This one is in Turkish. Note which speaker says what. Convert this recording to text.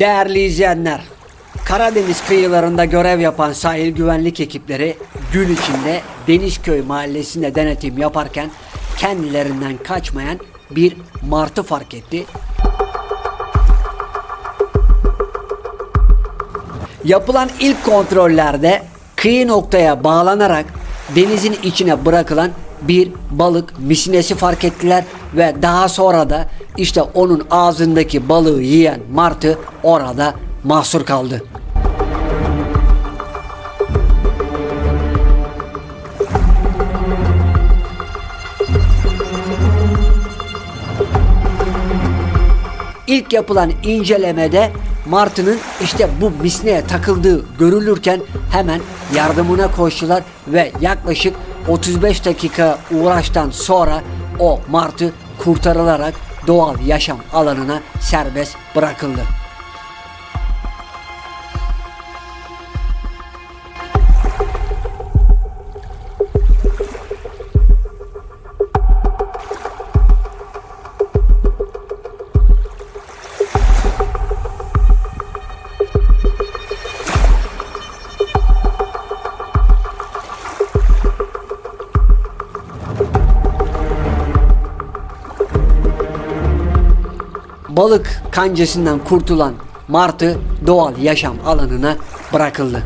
Speaker 1: Değerli izleyenler, Karadeniz kıyılarında görev yapan sahil güvenlik ekipleri gün içinde Denizköy mahallesinde denetim yaparken kendilerinden kaçmayan bir martı fark etti. Yapılan ilk kontrollerde kıyı noktaya bağlanarak denizin içine bırakılan bir balık misinesi fark ettiler ve daha sonra da işte onun ağzındaki balığı yiyen martı orada mahsur kaldı. İlk yapılan incelemede Martı'nın işte bu misneye takıldığı görülürken hemen yardımına koştular ve yaklaşık 35 dakika uğraştan sonra o Martı kurtarılarak doğal yaşam alanına serbest bırakıldı. balık kancasından kurtulan martı doğal yaşam alanına bırakıldı.